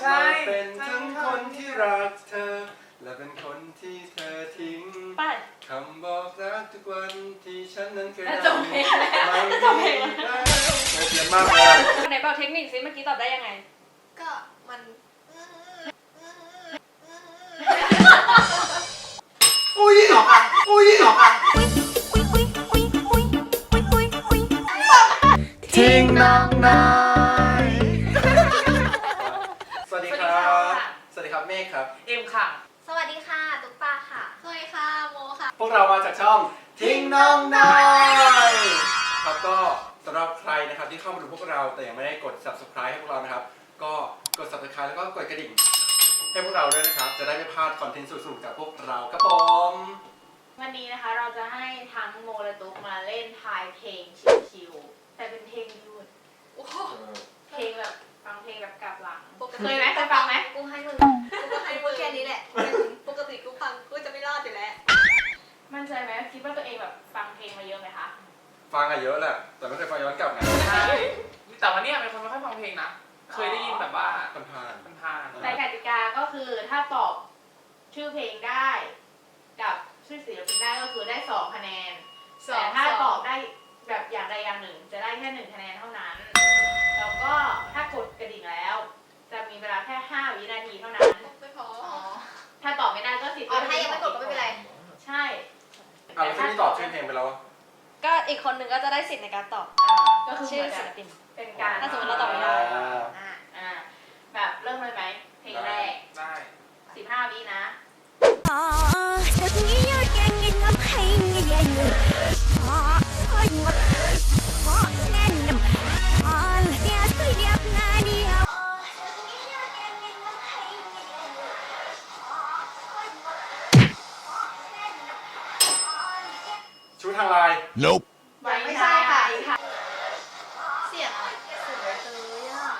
ใช่ มาเป็นทั้งคนที่รักเธอ และเป็นคนที่เธอทิ้ง ไป คำบอกรักทุกวันที่ฉันนั้นเคยจะจบเพลงแล้วไม่จะจบเพลงแล้วได้โอ้เพียนมากเลยอะไหนบอกเทคนิคซิเมื่อกี้ตอบได้ยังไง ก็มันอุ้ยออกอะอุ้ยออกอะทิ้งน้องนาย ครับเมฆครับ เอ็มค่ะ สวัสดีค่ะ ตุ๊กตาค่ะ สวัสดีค่ะโมค่ะ พวกเรามาจากช่องทิ้งน้องนายครับก็สำหรับใครนะครับที่เข้ามาดูพวกเราแต่ยังไม่ได้กด subscribe ให้พวกเรานะครับ ก็กด subscribe แล้วก็กดกระดิ่ง ให้พวกเราด้วยนะครับ จะได้ไม่พลาดคอนเทนต์สนุกๆจากพวกเราครับผมวันนี้นะคะเราจะให้ทั้งโมและตุ๊กมาเล่นทายเพลงชิวๆแต่เป็นเพลงยืดโอ้โหเพลงแบบฟังเพลงแบบกลับหลัง ปกติ เคยไหมเคยฟังไหมกูให้มึง กูก็ให้มึงแค่นี้แหละ ปกติกูฟังกูจะไม่รอดอยู่แล้ว มั่นใจไหมคิดว่าตัวเองแบบฟังเพลงมาเยอะไหมคะฟังอะเยอะแหละ แต่ไม่เคยฟังย้อนกลับไงใช่แต่วันนี้เป็นคนไม่ค่อยฟังเพลงนะ เคยได้ยินแบบว่าผ่านผ่านแต่กติกาก็คือถ้าตอบชื่อเพลงได้ กับชื่อศิลปินได้ก็คือได้สองคะแนนสอแต่งถ้าสองตอบได้แบบอย่างใดอย่างหนึ่ง จะได้แค่หนึ่งคะแนนเท่านั้น แล้วก็ถ้ากดกระดิ่งแล้ว จะมีเวลาแค่ห้าวินาทีเท่านั้นไม่พอ ถ้าตอบไม่ได้ก็สิทธิ์อ๋อถ้ายังไม่กดก็ไม่เป็นไร ใช่ๆอะแล้วที่นี่ตอบชื่อเพลงไปแล้วอะก็อีกคนหนึ่งก็จะได้สิทธิ์ในการตอบอ่าก็คือชื่อเหมือนศิกับลปิน เป็นการถ้าสมมุติเราตอบไม่ได้ อะอ่าแบบเริ่มเลยไหมเพลงแรกได้สิบห้าวินะชุด Nope. ยังไม่ใช่ค่ะค่ะ เสียงอะเสียงเลยอะ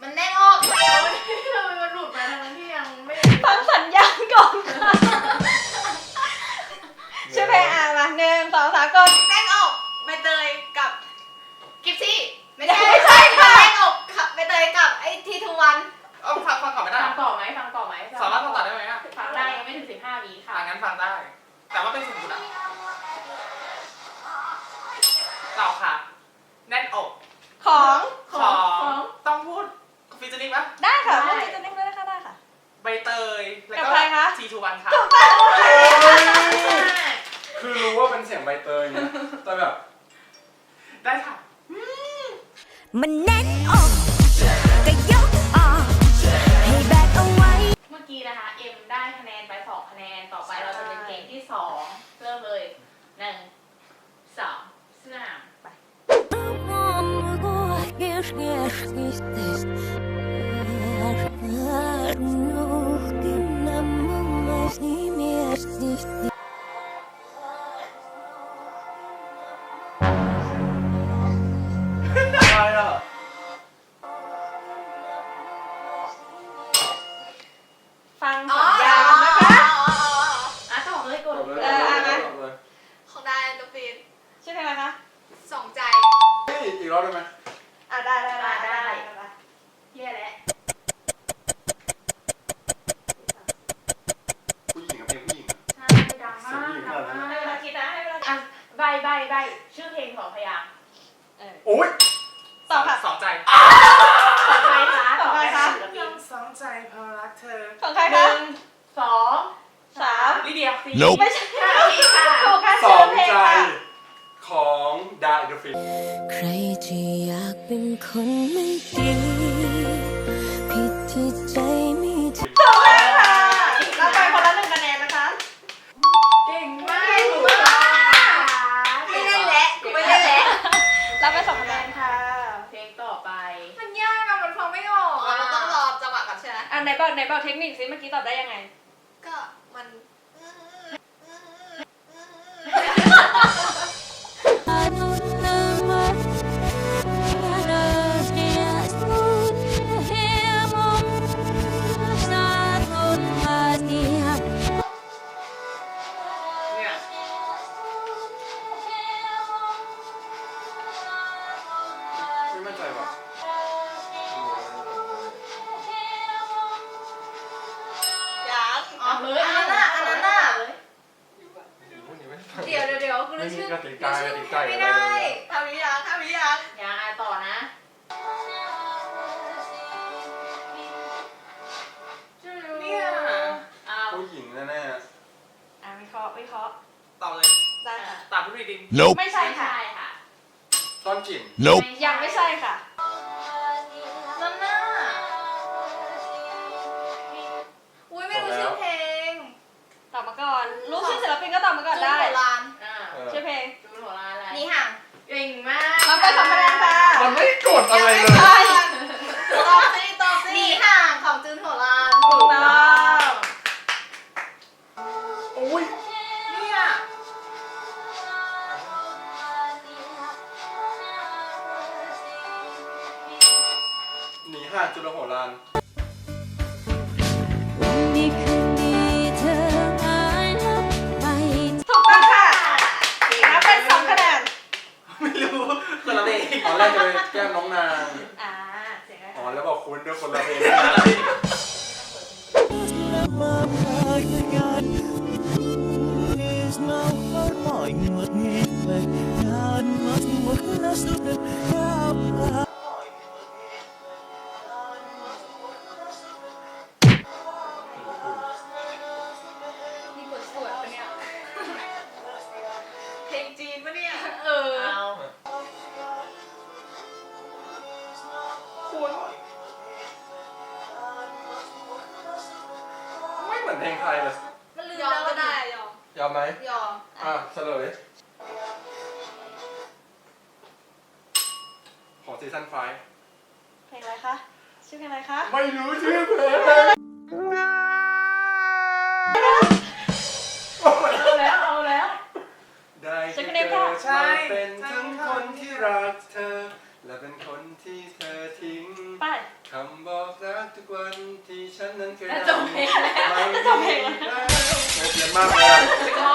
มันแน่นออกโอ้ยทำไมมันหลุดมาทั้งที่ยังไม่ได้ฟังสัญญาณก่อนค่ะชื่อเพลงอะมาหนึ่งสองสามกด แน่นออกใบเตยกับกิฟซี่ไม่ใช่ไม่ใช่ค่ะ แน่นออกค่ะใบเตยกับไอ้ทีทูวัน เอ้าฟังฟังก่อนไม่ได้ฟังต่อไหมฟังต่อไหมสามารถฟังต่อได้ไหมอะฟังได้ยังไม่ถึงสิบห้าวิค่ะ อ่างั้นฟังได้ แต่ว่าเป็นเสิ่งคุณนะ ต่อค่ะ แน่นอกของของต้องพูดฟีเจอริ่งปะได้ค่ะพวกนี้จะเล่นด้วยนะคะได้ค่ะ ใบเตยแล้วกับก็ใครคะทีทูวันค่ะคือรู้ว่าเป็นเสียงใบเตยนะแต่แบบ ได้ค่ะ มันแน่นอกก็ยกออกให้แบกเอาไว้ เมื่อกี้นะคะ เอ็มได้คะแนนไปสองคะแนน ต่อไปเราจะเป็นเกมที่สองเริ่มเลยหนึ่งสองสามไปอะไรอะ ฟังอ๋อสัญญาณนะคะอะตอบเลยกจดบเลยเอออะนะจบเลยของได้ลูกฟินชื่อเพลงอะไรคะสองใจเฮ้ยอีกรอบได้ไหม ไหนบอกเทคนิคซิเมื่อกี้ตอบได้ยังไง ก็มัน Nope. ไม่ใช่ไม่ค่ะใช่ค่ะๆต้นกลิ่น Nope. ยังไม่ใช่ค่ะนั่นน่ะอุ้ยไม่รู้ชื่อเพลงตอบมาก่อน รู้ชื่อศิลปินก็ตอบมาก่อนจูนได้โบราณอ่าเออชื่อเพลงจูนหัวร้านอะไรนี่ห่างเก่งมากรับไปสองคะแนนค่ะ มันไม่กดอะไรเลย กจะไปแก้มน้องนาง อ่าเสียงอะไรอ๋อคะแล้วบอกคุณด้วยคนละเพลงคนละ ม่เหมือนเพลงไทยเลยมันลืมแล้วก็ได้ยอมยอมไหมยอมอะเฉลย ของซีซั่นไฟเพลงอะไรคะ ชื่อเพลงอะไรคะ ไม่รู้ชื่อเพลงเอาแล้ว เอาแล้ว ได้ฉัแค่นก็เรียกเธว่าอมาเป็นทั้งคนที่รักเธอ และเป็นคนที่เธอทิ้งไป คำบอกรักทุกวันที่ฉันนั้นเคยแล้วจบเพลงแล้วไม่มีจบเพลงแล้วแล้วเปลี่ยนมากเลยอะจะขอเดินจาก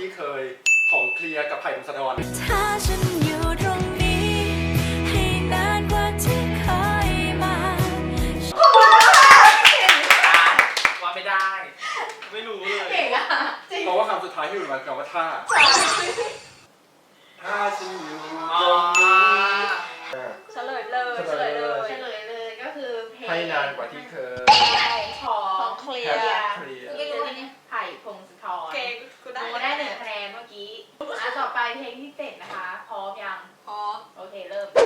ที่เคยของเคลียร์กับไผ่พงศธรถ้าฉันอยู่ตรงนี้ ให้นานกว่าที่เคยมา ว่าไม่ได้ ไม่รู้เลย เก่งอะเพราะว่าคำสุดท้ายที่อยู่มันคำว่าท่าถ้าฉันอยู่อ๋ตอรงนี้เออเฉลยเลย เฉลยเลยกว่าที่เคย ขอของเคลียแฮร์ปเคลียร์ ไม่รู้อันนี้ไผ่พงศธร โอเค กูได้กูได้หนึ่งคะแนนเมื่อกี้อะต่อไปเพลงที่เจ็ดนะคะ พร้อมยัง พร้อมโอเค เริ่มเนี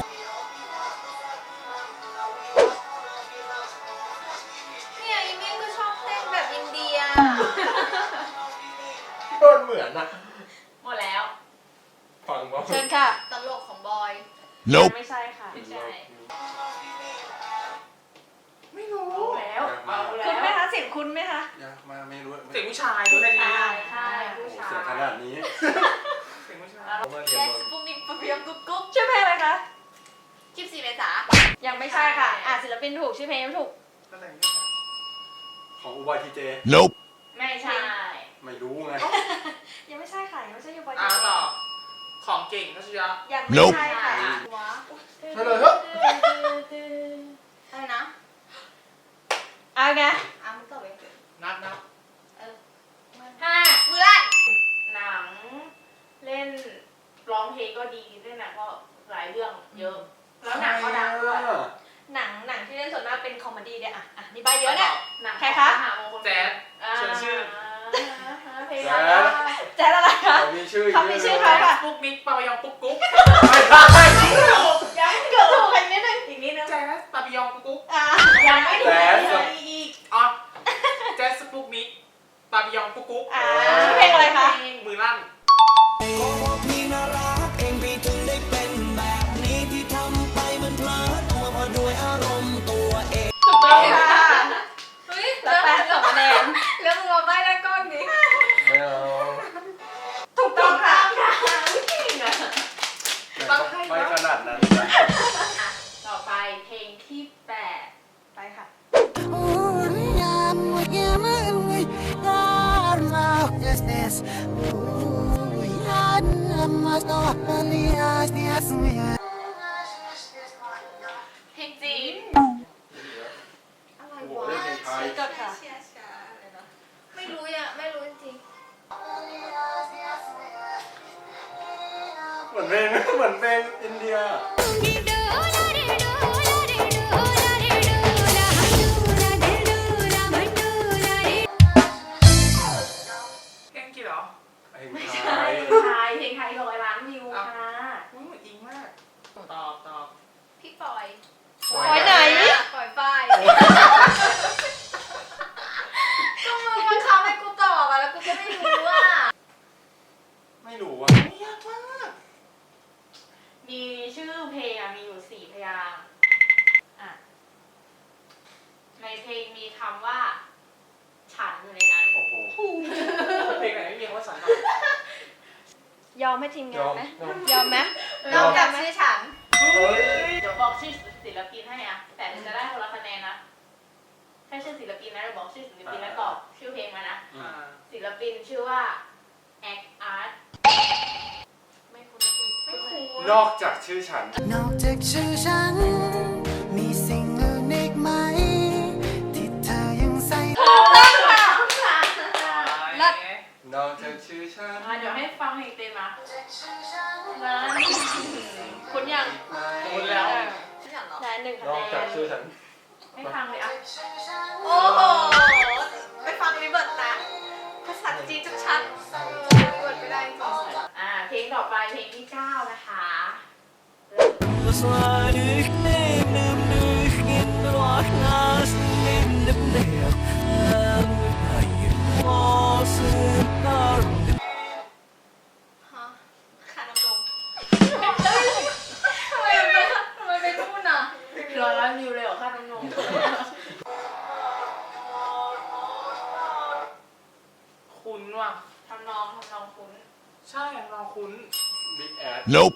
่ย Nope. ไม่ใช่ค่ะ ไม่ใช่ไม่รู้เอาแล้วเอาแล้คุณวไหมคะเสียงคุณไหมคะยากมากไม่รู้เสียงผู้ชายรู้แค่นี้ใช่ใช่โอ้ผู้โหชายเสียงขนาดนี้เสียงผู้ชายผมว่าเรียแจ๊นสมาปุกนิกปะเพียมกุ๊กกุ๊กชื่อเพลงอะไรคะชิปซีเมษา ยังไม่ใช่ค่ะ อะศิลปินถูกชื่อเพลงไม่ถูกก็เลยไม่ใช่ของอุบายทีเจ Nope. ไม่ใช่ ไม่รู้ไงยังไม่ใช่ค่ะยังไม่ใช่ยูบอยอ่าต่อ ของเก่งทัชยะยังไม่ Nope ใช่ค่ะวะใช่เลยครับอะไรนะเอาไงอะมึงตอบเองนัดนัดห้ามือลั่นหนัง เล่นร้องเพลงก็ดีเล่นหนังก็หลายเรื่องเยอะ แล้วหนังก็ดังด้วยหนังหนังที่เล่นส่วนมากเป็นคอมเมดี้เนี่ยอะอะนี่ใบเยอะเนี่ย หนังใครคะ มหามงคลแจ๊ดอ่าเชิญชื่อ เพลงแจ๊อะไรดวะแจ๊ดอะไรคะ เขามีชื่อเขามีชื่อแจ๊เขาดค่ะ ปุ๊กนิกปาปายองปุ๊กกุ๊กยังเกื เพลงที่แปดไปค่ะ เพลงจีนอะไรโอ้โหวะเล่นเพลงไทยกดค่ะ ไม่รู้อะ ไม่รู้จริงเหมือนเพลงเหมือนเพลงอินเดียเพ ปอยไหนปอยฝ้ายก็มึงมันเขาให้กูตอบอะแล้วกูก็ไม่รู้อะไม่รู้ว่ายากมากมีชื่อเพลงอะมีอยู่สี่พยางค์อะ ในเพลงมีคำว่า ฉันอยู่ในนั้น โอ้โหเพลงไหนไม่มีคำว่าฉันหรอกยอมให้ทีมงานไหมยอมยอมไหมนอกจากชื่อฉัน เฮ้ยเดี๋ยวบอกชื่อศิลปินให้อะแต่จะได้คนละคะแนนนะแค่ชื่อศิลปินนะเดี๋ยวบอกชื่อศิลปินแล้วตอบชื่อเพลงมานะ อ่าศิลปินชื่อว่า Act Art ไม่คุ้นสิไม่คุ้นนอกจากชื่อฉัน นอกจากชื่อฉัน มีสิ่งอื่นอีกไหม ที่เธอยังใส่ เลิศ นอกจากชื่อฉัน อะเดี๋ยวให้ฟังเพลงเต็มมา คุณยังอีกไหมคุณแล้วชื่อฉันเหรอได้หนึ่งคะนแนอกจากนชื่อฉันไม่ฟังเลยอะ โอ้โห ไปฟังรีเบิร์ตนะ ภาษาจีนชัดๆเออรีเบิร์ตไม่ได้จริงอ่า เพลงต่อไปเพลงที่เก้านะคะ Sladik neem nu เราคุ้นบิ๊กแอด Nope.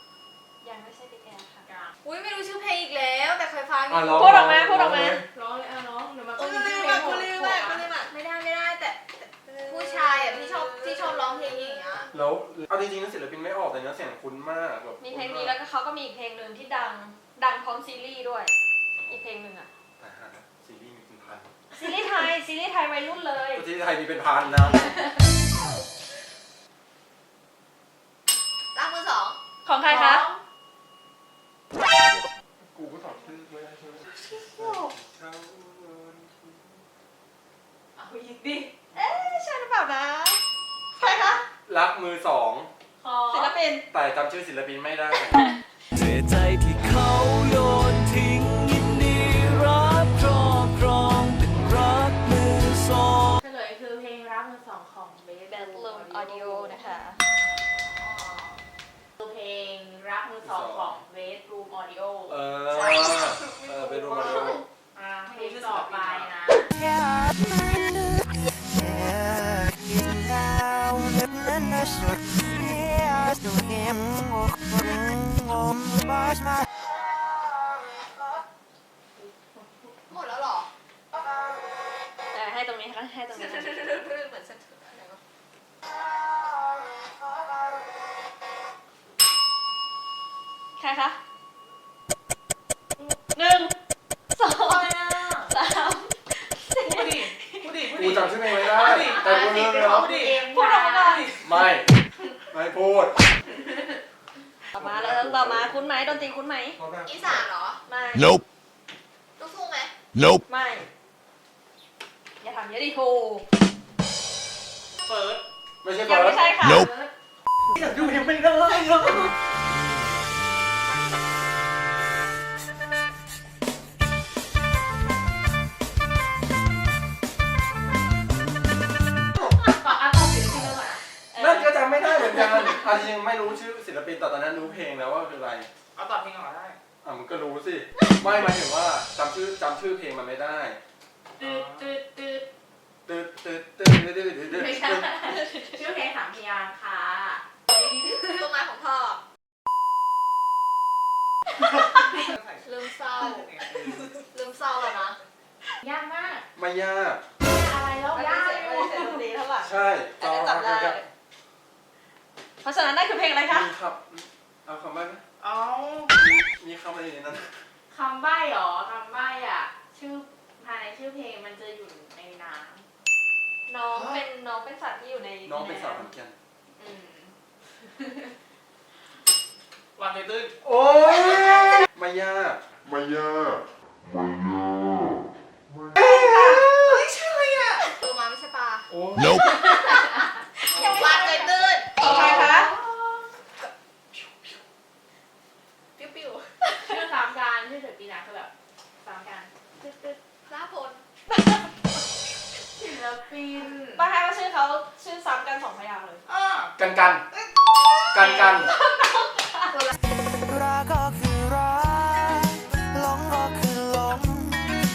ยังไม่ใช่บิ๊กแอนค่ะกลางอุ้ยไม่รู้ชื่อเพลงอีกแล้ว แต่เคยฟังออะยู่ร้องพูดออกมาพูดออกมาร้องเลยอะร้องเดี๋ยวมันกูก็ลืมอะกูลืมอะกูลืมอะไม่ได้ไม่ได้แต่แต่ผู้ชายอะที่ชอบที่ชอบร้องเพลงอย่างเงี้ยแล้วเอาจริงๆนะศิลปินไม่ออกแต่เนื้อเสียงคุ้นมากแบบมีเพลงนี้แล้วก็เขาก็มีอีกเพลงหนึ่งที่ดัง ดังพร้อมซีรีส์ด้วย อีกเพลงหนึ่งอะแต่หาซีรีส์มีเป็นพันซีรีส์ไทยซีรีส์ไทยวัยรุ่นเลย ประเทศไทยมีเป็นพันนะ ของใครคะ กูก็ตอบชื่อไม่ได้ใช่ไหมเอาอีกดิ เอ๊ะใช่หรือเปล่านะ ใครคะรักมือสองขอศิลปินแต่จำชื่อศิลปินไม่ได้ เสียใจที่เขาโยนทิ้งยินดีรับครอบครองเป็นรักมือสอง เฉลยคือเพลงรักมือสองของเบสแบทลูนออดิโอนะคะคือ เพลงรักมือสองของเบสรูมออดิโอเออ เออ ไปดูมาดูอ่าเพลงต่อไปนะหมดแล้วเหรอ แต่ให้ตรงนี้ค่ะให้ตรงนี้เหมือนฉัน รคะหนึ่งสองอะไรอะสามสี่พูดดิพูดดิพูดกูดิจำชื่อเพลงไม่ได้ แต่กูสิรู้บเป็นแล้ขวองคุณเอ็มพูดออกมาก่อนไม่ ไม่พูดต่อมาแล้วต่อมาคุ้นไหมดนตรีคุ้นไหมอีสานเหรอ ไม่ Nope ลูกทุ่งไหม Nope ไม่ อย่าถามเยอะดิโทเฟิร์สไม่ใช่ยัเฟิงร์ไม่สใช่ค่ะ Nope อยากดูเพลงไม่ได้เลย ไม่ได้เหมือนกันเอาจริงๆไม่รู้ชื่อศิลปินแต่ตอนนั้นรู้เพลงแล้วว่าคืออะไรเอาตอบเพลงก่อนได้อะมึงก็รู้สิไม่หมายถึงว่าจำชื่อจำชื่อเพลงมันไม่ได้ตืดตืดตืดตึ๊ดตึ๊ดตึ๊ดตึ๊ดตึ๊ดตึ๊ดตึ๊ดไม่ใช่ชื่อเพลงสามพยางค์ค่ะต้นไม้ของพ่อลืมเศร้าลืมเศร้าแล้วนะยากมากไม่ยากอะไรแล้วไม่ยากใช่อยู่ไม่ใช่ดนตรีเท่าไหร่ใช่แต่ได้จับได้ เพราะฉะนั้นได้คือเพลงอะไรคะ มีคำเอาคำใบ้ไหมเอามีมีคำอะไรในนั้นคำใบ้เหรอคำใบ้อะชื่อภายในชื่อเพลงมันจะอยู่ในน้น้องเป็นน้องเป็นสัตว์ที่อยู่ในน้องเป็นสาวขอนแก่นำอืมวันเทตื้นโอ้ยไม่ยากตัวมาไม่ใช่ปลา โอ้ Nope ปินป้าให้ว่าชื่อเขาชื่อซ้ำกันสองพยางค์เลยอ่ากันกัน กันกัน รักก็คือรักหลงก็คือหลง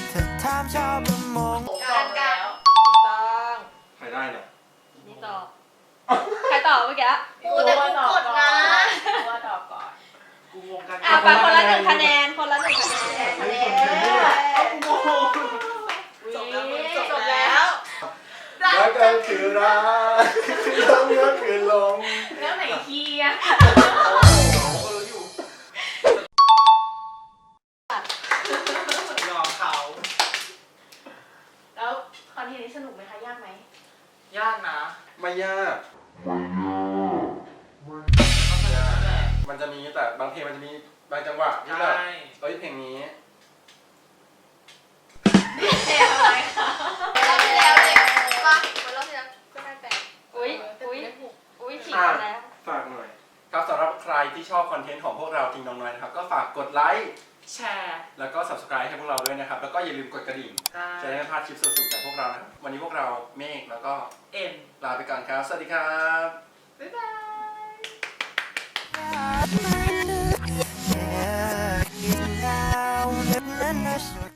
เธอถามชาวประมง การการถูกต้องใครได้เนี่ย นี่ตอบ ใครตอบเมื่อกี้กูแต่กูกดนะ กูว่าตอบก่อนกูงงกันอะไปคนละหนึ่งคะแนน คนละหนึ่งคะแนนคะแนนเอากูงง จบแล้วจบแล้ว รั กก็คือรักหลงก็คือหลงแล้วไหนคีย์อะโอ้โหรู้อยู่ยอมเขาแล้วคอนเทนต์นี้สนุกไหมคะ ยากไหม ยากนะไม่ยาก มันจะมีแต่บางเพลงมันจะมีบางจังหวะที่ใช่แบบเอ้ยเพลงนี้ ที่ชอบคอนเทนต์ของพวกเราจริงน้องน้อยนะครับ ก็ฝากกดไลค์แชร์แล้วก็ subscribe ให้พวกเราด้วยนะครับ แล้วก็อย่าลืมกดกระดิ่ง จะได้ไม่พลาดชิปสดๆจากพวกเรานะครับ วันนี้พวกเราเมฆแล้วก็เอ็มลาไปก่อนครับ สวัสดีครับ บ๊ายบาย